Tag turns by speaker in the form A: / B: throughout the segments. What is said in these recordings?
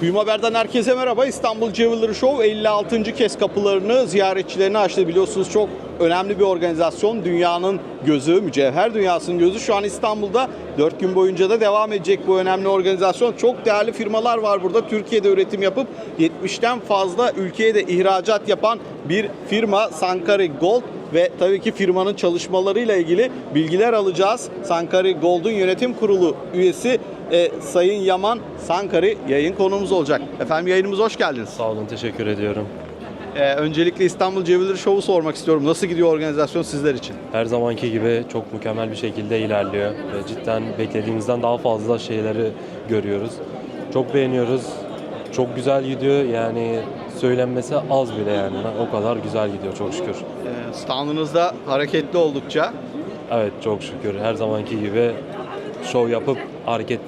A: Kuyum Haber'den herkese merhaba. İstanbul Jewelry Show 56. kez kapılarını ziyaretçilerine açtı. Biliyorsunuz çok önemli bir organizasyon. Dünyanın gözü, mücevher dünyasının gözü. Şu an İstanbul'da 4 gün boyunca da devam edecek bu önemli organizasyon. Çok değerli firmalar var burada. Türkiye'de üretim yapıp 70'ten fazla ülkeye de ihracat yapan bir firma Sankari Gold ve tabii ki firmanın çalışmalarıyla ilgili bilgiler alacağız. Sankari Gold'un yönetim kurulu üyesi e, Sayın Yaman Sankari yayın konuğumuz olacak. Efendim yayınımıza hoş geldiniz.
B: Sağ olun, teşekkür ediyorum.
A: E, öncelikle İstanbul Jewelry Show'u sormak istiyorum. Nasıl gidiyor organizasyon sizler için?
B: Her zamanki gibi çok mükemmel bir şekilde ilerliyor. Ve cidden beklediğimizden daha fazla şeyleri görüyoruz. Çok beğeniyoruz. Çok güzel gidiyor. Yani söylenmesi az bile yani. O kadar güzel gidiyor çok şükür.
A: E, standınızda hareketli oldukça.
B: Evet çok şükür. Her zamanki gibi şov yapıp hareket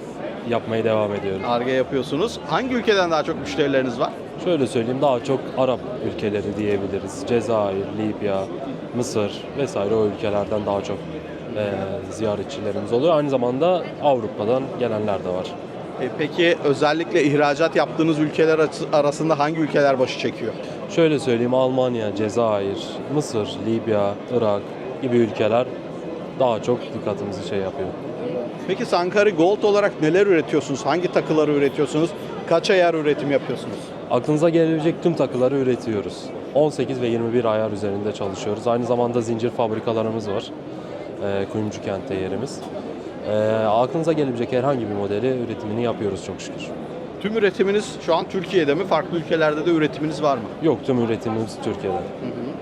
B: yapmaya devam ediyoruz.
A: Arge yapıyorsunuz. Hangi ülkeden daha çok müşterileriniz var?
B: Şöyle söyleyeyim daha çok Arap ülkeleri diyebiliriz. Cezayir, Libya, Mısır vesaire o ülkelerden daha çok eee, ziyaretçilerimiz oluyor. Aynı zamanda Avrupa'dan gelenler de var.
A: E, peki özellikle ihracat yaptığınız ülkeler arası- arasında hangi ülkeler başı çekiyor?
B: Şöyle söyleyeyim Almanya, Cezayir, Mısır, Libya, Irak gibi ülkeler daha çok dikkatimizi şey yapıyor.
A: Peki Sankari Gold olarak neler üretiyorsunuz? Hangi takıları üretiyorsunuz? Kaç ayar üretim yapıyorsunuz?
B: Aklınıza gelebilecek tüm takıları üretiyoruz. 18 ve 21 ayar üzerinde çalışıyoruz. Aynı zamanda zincir fabrikalarımız var. Ee, Kuyumcu kentte yerimiz. Ee, aklınıza gelebilecek herhangi bir modeli üretimini yapıyoruz çok şükür.
A: Tüm üretiminiz şu an Türkiye'de mi? Farklı ülkelerde de üretiminiz var mı?
B: Yok tüm üretimimiz Türkiye'de.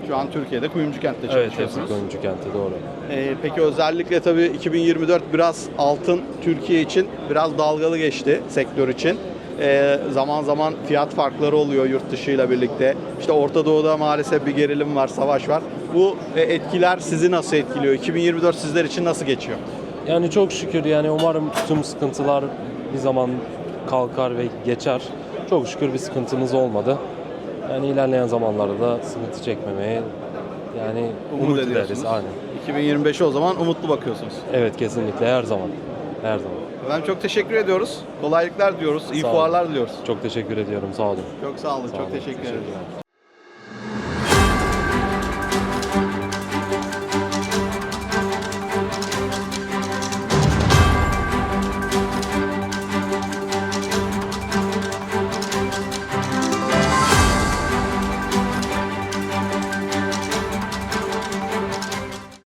A: Şu an Türkiye'de Kuyumcu kentte
B: Evet hepsi
A: çalışıyorsunuz.
B: Kuyumcu kentte doğru.
A: Ee, peki özellikle tabii 2024 biraz altın Türkiye için biraz dalgalı geçti sektör için. Ee, zaman zaman fiyat farkları oluyor yurt dışıyla birlikte. İşte Orta Doğu'da maalesef bir gerilim var, savaş var. Bu e, etkiler sizi nasıl etkiliyor? 2024 sizler için nasıl geçiyor?
B: Yani çok şükür yani umarım tüm sıkıntılar bir zaman kalkar ve geçer. Çok şükür bir sıkıntımız olmadı. Yani ilerleyen zamanlarda da sıkıntı çekmemeye yani
A: Umut
B: umut, ederiz. Aynen.
A: 2025'e o zaman umutlu bakıyorsunuz.
B: Evet kesinlikle her zaman. Her zaman.
A: Efendim çok teşekkür ediyoruz. Kolaylıklar diyoruz. iyi fuarlar diliyoruz.
B: Çok teşekkür ediyorum. Sağ olun.
A: Çok sağ olun.
B: Sağ
A: çok
B: olun.
A: teşekkür ederim.